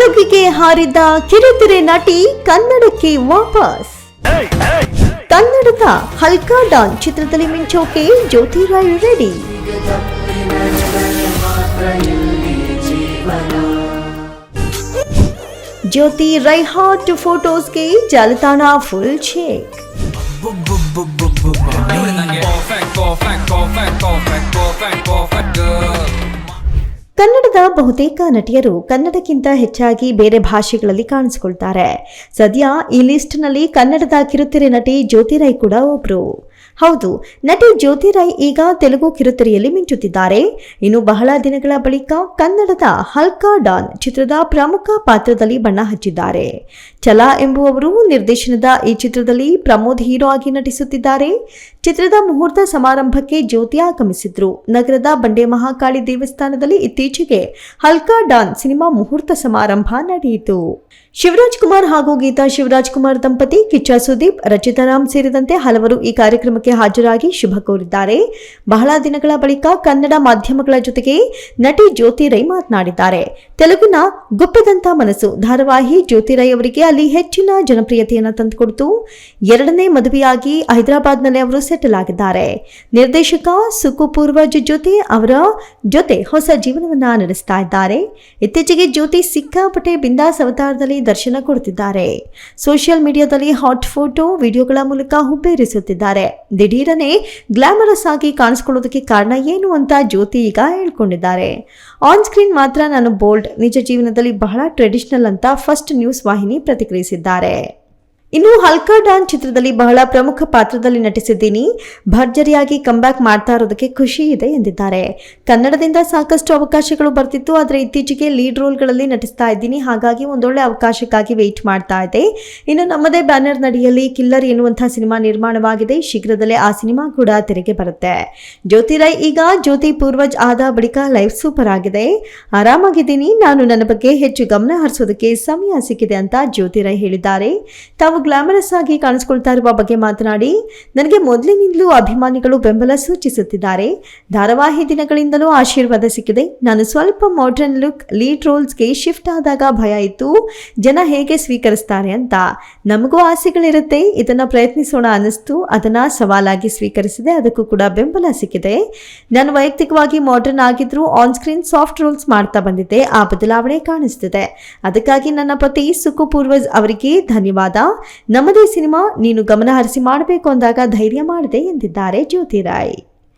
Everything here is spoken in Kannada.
ತೆಲುಗಿಗೆ ಹಾರಿದ್ದ ಕಿರುತೆರೆ ನಟಿ ಕನ್ನಡಕ್ಕೆ ವಾಪಸ್ ಕನ್ನಡದ ಹಲ್ಕಾ ಡಾನ್ ಚಿತ್ರದಲ್ಲಿ ಮಿಂಚೋಕೆ ಜ್ಯೋತಿ ರಾಯ್ ರೆಡಿ ಜ್ಯೋತಿ ರೈ ಹಾಟ್ ಫೋಟೋಸ್ಗೆ ಜಾಲತಾಣ full shake Perfect, perfect, perfect, perfect, perfect, perfect girl. ಬಹುತೇಕ ನಟಿಯರು ಕನ್ನಡಕ್ಕಿಂತ ಹೆಚ್ಚಾಗಿ ಬೇರೆ ಭಾಷೆಗಳಲ್ಲಿ ಕಾಣಿಸಿಕೊಳ್ತಾರೆ. ಸದ್ಯ ಈ ಲಿಸ್ಟ್ನಲ್ಲಿ ಕನ್ನಡದ ಕಿರುತೆರೆ ನಟಿ ಜ್ಯೋತಿರಾಯ್ ಕೂಡ ಒಬ್ರು. ಹೌದು, ನಟಿ ಜ್ಯೋತಿರಾಯ್ ಈಗ ತೆಲುಗು ಕಿರುತೆರೆಯಲ್ಲಿ ಮಿಂಚುತ್ತಿದ್ದಾರೆ. ಇನ್ನು ಬಹಳ ದಿನಗಳ ಬಳಿಕ ಕನ್ನಡದ ಹಲ್ಕಾ ಡಾನ್ ಚಿತ್ರದ ಪ್ರಮುಖ ಪಾತ್ರದಲ್ಲಿ ಬಣ್ಣ ಹಚ್ಚಿದ್ದಾರೆ. ಛಲ ಎಂಬುವವರು ನಿರ್ದೇಶನದ ಈ ಚಿತ್ರದಲ್ಲಿ ಪ್ರಮೋದ್ ಹೀರೋ ಆಗಿ ನಟಿಸುತ್ತಿದ್ದಾರೆ. ಚಿತ್ರದ ಮುಹೂರ್ತ ಸಮಾರಂಭಕ್ಕೆ ಜ್ಯೋತಿ ಆಗಮಿಸಿದ್ರು. ನಗರದ ಬಂಡೆ ಮಹಾಕಾಳಿ ದೇವಸ್ಥಾನದಲ್ಲಿ ಇತ್ತೀಚೆಗೆ ಹಲ್ಕಾ ಡಾನ್ ಸಿನಿಮಾ ಮುಹೂರ್ತ ಸಮಾರಂಭ ನಡೆಯಿತು. ಶಿವರಾಜ್ ಕುಮಾರ್ ಹಾಗೂ ಗೀತಾ ಶಿವರಾಜ್ ಕುಮಾರ್ ದಂಪತಿ ಕಿಚ್ಚ ಸುದೀಪ್ ರಚಿತಾರಾಮ್ ಸೇರಿದಂತೆ ಹಲವರು ಈ ಕಾರ್ಯಕ್ರಮಕ್ಕೆ ಹಾಜರಾಗಿ ಶುಭ ಕೋರಿದ್ದಾರೆ. ಬಹಳ ದಿನಗಳ ಬಳಿಕ ಕನ್ನಡ ಮಾಧ್ಯಮಗಳ ಜೊತೆಗೆ ನಟಿ ಜ್ಯೋತಿ ರೈ ಮಾತನಾಡಿದ್ದಾರೆ. ತೆಲುಗಿನ ಗುಪ್ಪದಂತ ಮನಸ್ಸು ಧಾರಾವಾಹಿ ಜ್ಯೋತಿ ರೈ ಅವರಿಗೆ ಅಲ್ಲಿ ಹೆಚ್ಚಿನ ಜನಪ್ರಿಯತೆಯನ್ನು ತಂದುಕೊಡ್ತು. ಎರಡನೇ ಮದುವೆಯಾಗಿ ಹೈದರಾಬಾದ್ನಲ್ಲಿ ಅವರು ಸೆಟಲ್ ಆಗಿದ್ದಾರೆ. ನಿರ್ದೇಶಕ ಸುಕು ಪೂರ್ವಜ್ ಜೊತೆ ಅವರ ಜೊತೆ ಹೊಸ ಜೀವನವನ್ನ ನಡೆಸ್ತಾ ಇದ್ದಾರೆ. ಇತ್ತೀಚೆಗೆ ಜ್ಯೋತಿ ಸಿಕ್ಕಾಪಟ್ಟೆ ಬಿಂದಾಸ್ ಅವತಾರದಲ್ಲಿ ದರ್ಶನ ಕೊಡುತ್ತಿದ್ದಾರೆ. ಸೋಷಿಯಲ್ ಮೀಡಿಯಾದಲ್ಲಿ ಹಾಟ್ ಫೋಟೋ, ವಿಡಿಯೋಗಳ ಮೂಲಕ ಹುಬ್ಬೇರಿಸುತ್ತಿದ್ದಾರೆ. ದಿಢೀರನೆ ಗ್ಲಾಮರಸ್ ಆಗಿ ಕಾಣಿಸ್ಕೊಳ್ಳೋದಕ್ಕೆ ಕಾರಣ ಏನು ಅಂತ ಜ್ಯೋತಿ ಈಗ ಹೇಳ್ಕೊಂಡಿದ್ದಾರೆ. ಆನ್ ಸ್ಕ್ರೀನ್ ಮಾತ್ರ ನಾನು ಬೋಲ್ಡ್, ನಿಜ ಜೀವನದಲ್ಲಿ ಬಹಳ ಟ್ರೆಡಿಷನಲ್ ಅಂತ ಫಸ್ಟ್ ನ್ಯೂಸ್ ವಾಹಿನಿ ಪ್ರತಿಕ್ರಿಯಿಸಿದ್ದಾರೆ. ಇನ್ನು ಹಲ್ಕಾ ಡಾನ್ ಚಿತ್ರದಲ್ಲಿ ಬಹಳ ಪ್ರಮುಖ ಪಾತ್ರದಲ್ಲಿ ನಟಿಸಿದ್ದೀನಿ. ಭರ್ಜರಿಯಾಗಿ ಕಂಬ್ಯಾಕ್ ಮಾಡ್ತಾ ಇರೋದಕ್ಕೆ ಖುಷಿ ಇದೆ ಎಂದಿದ್ದಾರೆ. ಕನ್ನಡದಿಂದ ಸಾಕಷ್ಟು ಅವಕಾಶಗಳು ಬರ್ತಿತ್ತು, ಆದರೆ ಇತ್ತೀಚೆಗೆ ಲೀಡ್ ರೋಲ್ಗಳಲ್ಲಿ ನಟಿಸ್ತಾ ಇದ್ದೀನಿ. ಹಾಗಾಗಿ ಒಂದೊಳ್ಳೆ ಅವಕಾಶಕ್ಕಾಗಿ ವೆಯ್ಟ್ ಮಾಡ್ತಾ ಇದೆ. ಇನ್ನು ನಮ್ಮದೇ ಬ್ಯಾನರ್ ನಡಿಯಲ್ಲಿ ಕಿಲ್ಲರ್ ಎನ್ನುವಂತಹ ಸಿನಿಮಾ ನಿರ್ಮಾಣವಾಗಿದೆ. ಶೀಘ್ರದಲ್ಲೇ ಆ ಸಿನಿಮಾ ಕೂಡ ತೆರೆಗೆ ಬರುತ್ತೆ. ಜ್ಯೋತಿ ರೈ ಈಗ ಜ್ಯೋತಿ ಪೂರ್ವಜ್ ಆದ ಬಳಿಕ ಲೈಫ್ ಸೂಪರ್ ಆಗಿದೆ. ಆರಾಮಾಗಿದ್ದೀನಿ. ನಾನು ನನ್ನ ಬಗ್ಗೆ ಹೆಚ್ಚು ಗಮನ ಹರಿಸೋದಕ್ಕೆ ಸಮಯ ಸಿಕ್ಕಿದೆ ಅಂತ ಜ್ಯೋತಿ ರೈ ಹೇಳಿದ್ದಾರೆ. ತಾವು ಗ್ಲಾಮರಸ್ ಆಗಿ ಕಾಣಿಸಿಕೊಳ್ತಾ ಇರುವ ಬಗ್ಗೆ ಮಾತನಾಡಿ, ನನಗೆ ಮೊದಲಿನಿಂದಲೂ ಅಭಿಮಾನಿಗಳು ಬೆಂಬಲ ಸೂಚಿಸುತ್ತಿದ್ದಾರೆ. ಧಾರಾವಾಹಿ ದಿನಗಳಿಂದಲೂ ಆಶೀರ್ವಾದ ಸಿಕ್ಕಿದೆ. ನಾನು ಸ್ವಲ್ಪ ಮಾಡರ್ನ್ ಲುಕ್ ಲೀಡ್ ರೋಲ್ಸ್ಗೆ ಶಿಫ್ಟ್ ಆದಾಗ ಭಯ ಇತ್ತು. ಜನ ಹೇಗೆ ಸ್ವೀಕರಿಸ್ತಾರೆ ಅಂತ ನಮಗೂ ಆಸೆಗಳಿರುತ್ತೆ. ಇದನ್ನ ಪ್ರಯತ್ನಿಸೋಣ ಅನ್ನಿಸ್ತು. ಅದನ್ನ ಸವಾಲಾಗಿ ಸ್ವೀಕರಿಸಿದೆ. ಅದಕ್ಕೂ ಕೂಡ ಬೆಂಬಲ ಸಿಕ್ಕಿದೆ. ನಾನು ವೈಯಕ್ತಿಕವಾಗಿ ಮಾಡರ್ನ್ ಆಗಿದ್ರು ಆನ್ ಸ್ಕ್ರೀನ್ ಸಾಫ್ಟ್ ರೋಲ್ಸ್ ಮಾಡ್ತಾ ಬಂದಿದ್ದೆ. ಆ ಬದಲಾವಣೆ ಕಾಣಿಸ್ತಿದೆ. ಅದಕ್ಕಾಗಿ ನನ್ನ ಪತಿ ಸುಖು ಪೂರ್ವಜ್ ಅವರಿಗೆ ಧನ್ಯವಾದ. ನಮ್ಮದೇ ಸಿನಿಮಾ ನೀನು ಗಮನ ಹರಿಸಿ ಮಾಡಬೇಕು ಅಂದಾಗ ಧೈರ್ಯ ಮಾಡಿದೆ ಎಂದಿದ್ದಾರೆ ಜ್ಯೋತಿ ರಾಯ್